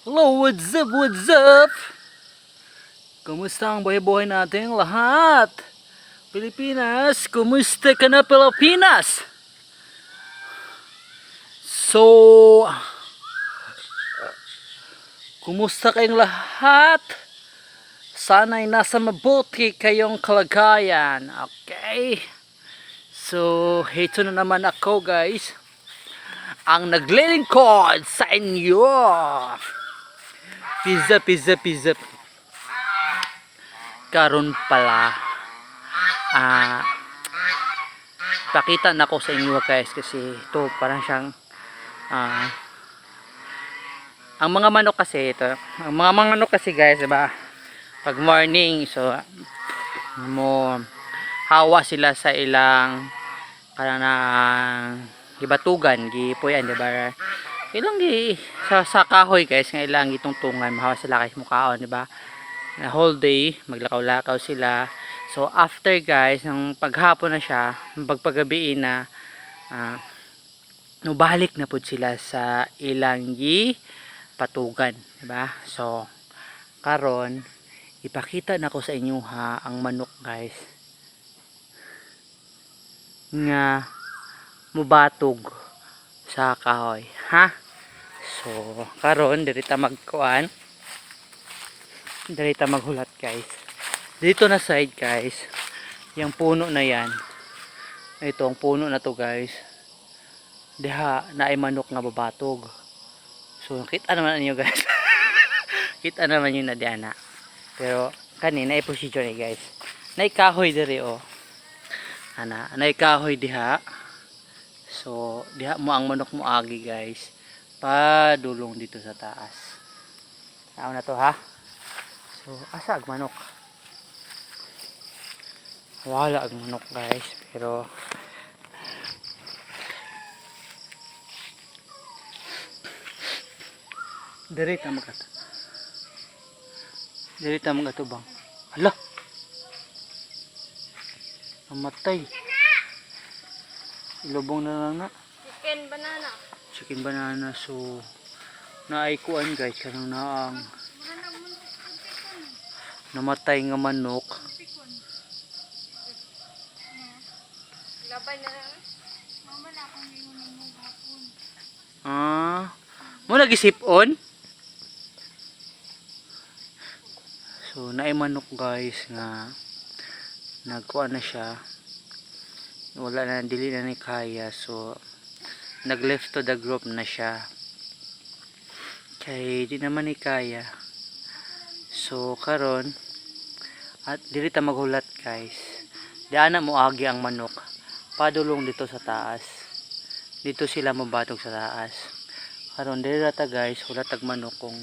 Hello, what's up, what's up? Kumusta ang buhay-buhay nating lahat? Pilipinas, kumusta ka na Pilipinas? So, kumusta kayong lahat? Sana'y nasa mabuti kayong kalagayan, okay? So, heto na naman ako guys ang naglilingkod sa inyo. Pizza, pizza, pizza. Karon pala, ah, pakita na ko sa inyo guys kasi ito parang siyang, ah, ang mga manok kasi ito, ang mga manok kasi guys, diba, pag morning, so, mo, hawa sila sa ilang, kanang, gibatugan gipuyan di ba ilang gi sa, sa kahoy guys nga ilang gitungtungan mahawa sila kay mukaon di ba? Na whole day maglakaw-lakaw sila. So after guys ng paghapon na siya pagpagabi na uh, nubalik na pud sila sa ilang gi patugan di ba? So karon ipakita na ko sa inyo ha ang manok guys nga mubatog sa kahoy ha? So karon diri ta magkuan. Diri ta maghulat guys. Dito na side guys. Yung puno na yan. Ito ang puno na to guys. Diha na ay manok nga babatog. So kita naman ninyo guys. Kita naman yung nadiana pero kanina ay procedure ni guys. Na kahoy diri oh. Ana na kahoy diha So, diha mo ang manok mo agi guys. Padulong dito sa taas. Tao na to ha. So, asa ang manok? Wala ang manok guys. Pero, Diri ta magat. Diri ta magatubang. Hala. Namatay. Ilubong na lang na. Chicken banana. Chicken banana. So, naaykuan guys. Kanang naang namatay nga manok. Labay na lang. Mama na akong iunin mo hapon. Ah, mo nagisip-on? So, naay manok guys nga nagkuan na siya. Wala na, dili na ni kaya. So, nag-left to the group na siya. Kay di naman ni kaya. So, karon at dili ta maghulat guys. Diana mo agi ang manok. Padulong dito sa taas. Dito sila mabatog sa taas. Karon dili ta guys, wala tag manok kung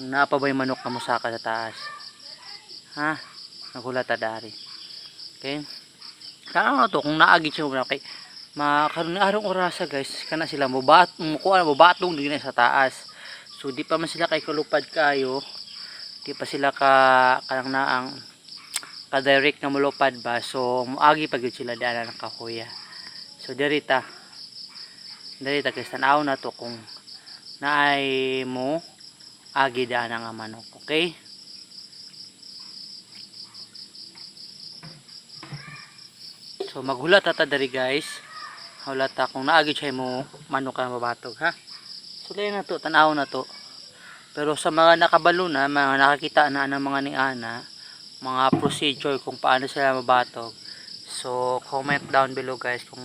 yung manok na musaka sa taas. Ha? Naghula ta dari. Okay? Kaya to kung naagi siya mo kay makaroon na arong orasa guys. Kana sila mubat mukuha mubatong din sa taas. So di pa man sila kay kalupad kayo. Di pa sila ka kanang naang ka direct na mulupad ba. So muagi pa gyud sila daan ng kahoya so dirita. Dirita guys tanaw na to kung naay mo agi daan nga manok okay So maghulat ata dari guys. Hulat ta kung naagi siya mo manok ka mabatog ha. So layo na to, tanaw na to. Pero sa mga nakabalo na, mga nakakita na ng mga ni Ana, mga procedure kung paano sila mabatog. So comment down below guys kung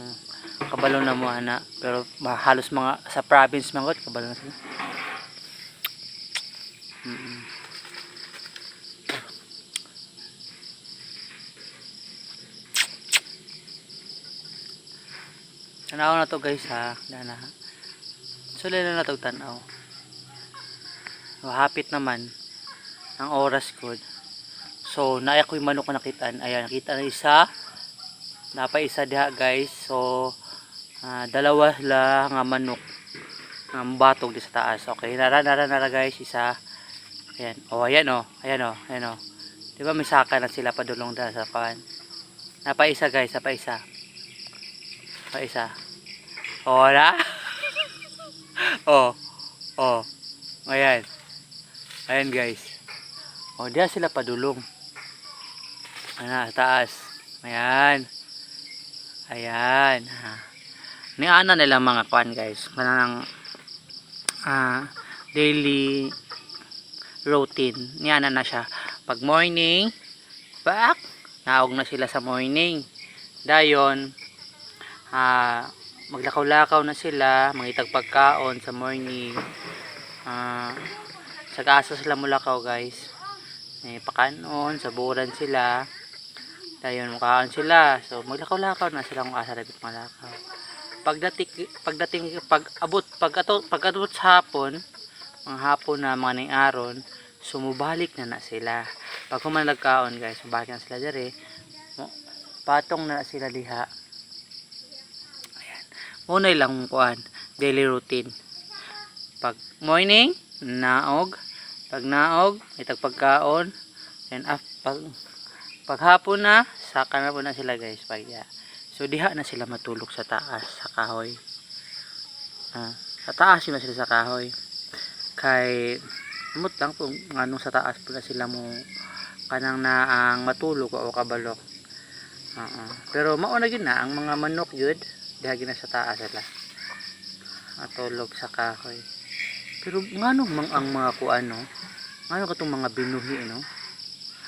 kabalo na mo ana. Pero halos mga sa province mga kabalo na sila. Tanaw na to guys ha. Dana. So na na to tanaw. Hapit naman ang oras ko. So naaya ko yung manok na nakitaan. Ayan, nakita na isa. Napa isa diha guys. So ah, dalawa la nga manok. Ang batog di sa taas. Okay, nara nara nara guys isa. Ayan. Oh, ayan oh. Ayan oh. Ayan oh. Di ba may saka na sila padulong dahil sa kawan. Napa isa guys, napa isa. Pa isa. O, na? oh. Oh. Ayan. Ayan guys. O, diyan sila padulong. Ano, taas. Ayan. Ayan. Ha. Niana nila mga kwan guys. Kanang ah, daily routine. Niana na siya. Pag morning, back, naog na sila sa morning. Dayon, ah, maglakaw-lakaw na sila, mangitag pagkaon sa morning. Ah, sa kaso sila mulakaw guys. May pakanon, saburan sila. Dayon, mukhaan sila. So, maglakaw-lakaw na sila kung asa rabit malakaw. Pagdating, pagdating, pag abot, pag ato, pag abot sa hapon, mga hapon na mga ning aron, sumubalik na na sila. Pag kumanagkaon guys, sumubalik sila dere. Mo- Patong na sila liha. Muna lang kuan, daily routine. Pag morning, naog. Pag naog, may tagpagkaon. And af, pag, paghapon na, saka na po na sila guys. Pag, yeah. So diha na sila matulog sa taas, sa kahoy. Ah, sa taas yun na sila sa kahoy. Kay, amot lang kung anong sa taas po na sila mo kanang na ang matulog o kabalok. Oo. Pero mauna gid na ang mga manok yun, diha gid na sa taas sila. Matulog sa kahoy. Pero ngano mang ang mga kuano? Ngano katong mga binuhi no?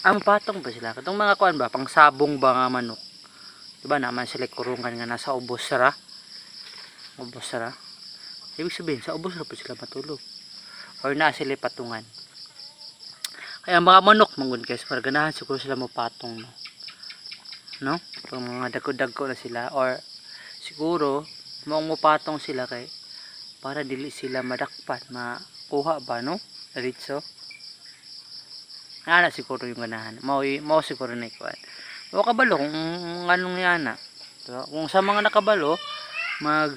Ah, mapatong ba sila? Katong mga kuan ba, pang sabong ba nga manok? Diba naman sila kurungan nga nasa ubos sara? Ubos sara? Ibig sabihin, sa ubos sara po sila matulog. Or na sila patungan. Kaya mga manok mangun guys, para ganahan siguro sila mapatong no. No? Pag mga dagko-dagko na sila or siguro maong mapatong sila kay para dili sila madakpan, makuha ba no? Diretso. Ana siguro yung ganahan. Mao mao siguro na ikuan. O kabalo kung anong yana. So, kung sa mga nakabalo, mag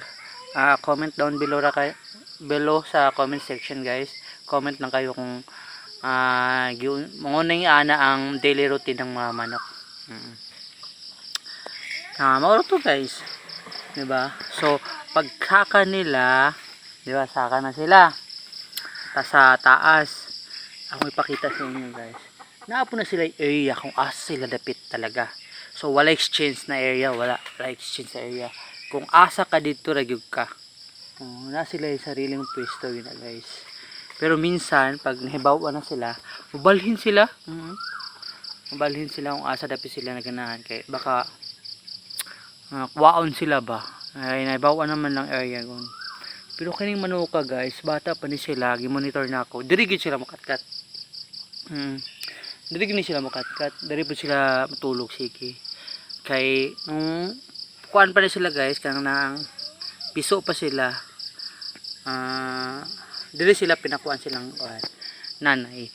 ah, comment down below ra kay below sa comment section guys. Comment lang kayo kung ah uh, mga ana ang daily routine ng mga manok. Mm. Ah, mao to guys. 'Di ba? So, pagkaka nila, 'di ba, saka na sila. Ta sa taas. Ako ipakita sa inyo guys. Naapo na sila yung area kung asa sila dapit talaga. So wala exchange na area, wala, wala exchange area. Kung asa ka dito ragyog ka. Oh, na sila yung sariling pwesto yun na guys. Pero minsan pag nahibawa na sila, mabalhin sila. Mm Mabalhin sila kung asa dapit sila naganahan kay baka uh, kwaon sila ba. Ay nahibawa naman lang area gon. Pero kining manuka guys, bata pa ni sila, gi-monitor na ako. Diri sila makatkat. Hmm. Diri gini sila makatkat. Diri po sila matulog sige. Kay nung kuan pa rin sila guys, kanang nang piso pa sila. Ah, diri sila pinakuan silang kuan nanay.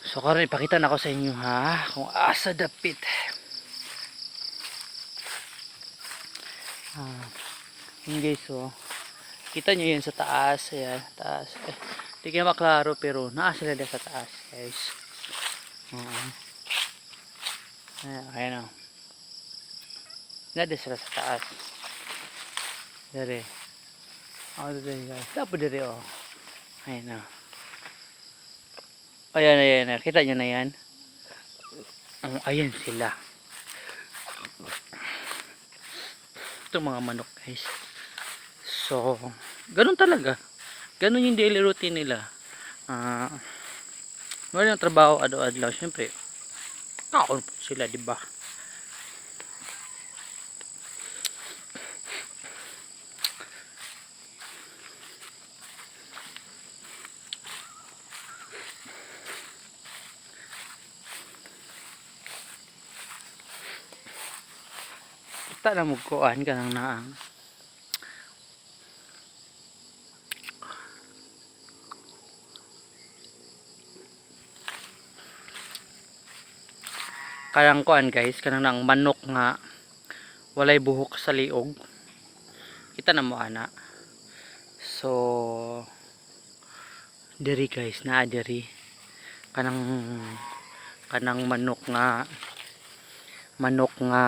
So karon ipakita na ako sa inyo ha kung asa dapit. Ah, yun guys so kita nyo yun sa taas ayan taas. Eh, hindi kaya maklaro pero naa sila dyan sa taas guys. Oo. ayan ayan o nada sila sa taas. Dari ako dari guys. Tapo dari o ayan o ayan ayan ayan. Kita nyo na yan? Ayan sila ito mga manok guys So, ganun talaga. Ganun yung daily routine nila. Ah, uh, wala yung trabaho ado-adlaw, syempre. Kaon sila, di ba? Kita na mo kuan ka nang naang. kanang kuan guys kanang nang manok nga walay buhok sa liog. Kita na mo ana. So diri guys naa diri. Kanang kanang manok nga manok nga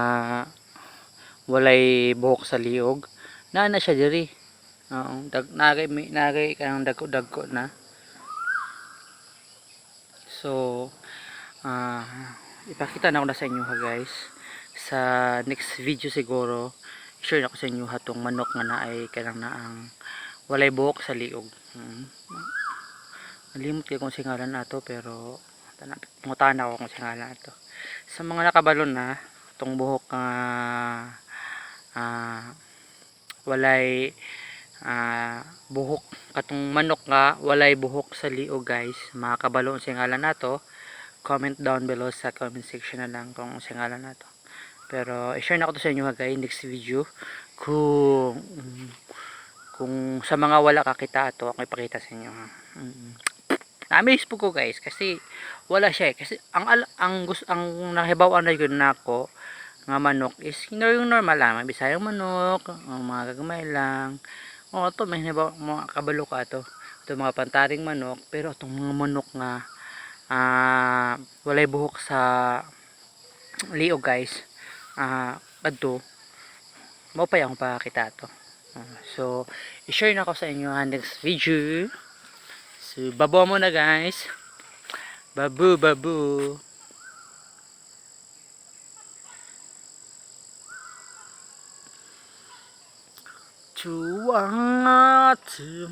walay buhok sa liog naa na siya diri Oo, dag nagay nagay kanang dagko dagko na So, ah ipakita na ko na sa inyo ha guys. Sa next video siguro, share na ko sa inyo ha tong manok nga na ay kanang na ang walay buhok sa liog. Hmm. Nalimot kayo kung singalan na to pero mungutan ako kung singalan na to. Sa mga nakabalon na, tong buhok nga ah walay ah buhok. Katong manok nga walay buhok sa liog guys. Makakabalo ang singalan nato comment down below sa comment section na lang kung ang singalan nato. Pero i-share na ko to sa inyo guys next video. Kung kung sa mga wala kakita ato ako ipakita sa inyo ha. Mm. na-amaze po ko guys kasi wala siya eh. kasi ang ang gusto ang nahibawan na yun nako nga manok is yung normal lang. Bisayang manok ang mga gagamay lang. O to may nabaw mga kabalo ka to. Ito mga pantaring manok pero itong mga manok nga ah walay buhok sa liog guys. Ah adto mo pa yung pakita to. Ah, so i-share na ko sa inyo ang next video. So babo mo na guys. Babu babu to want to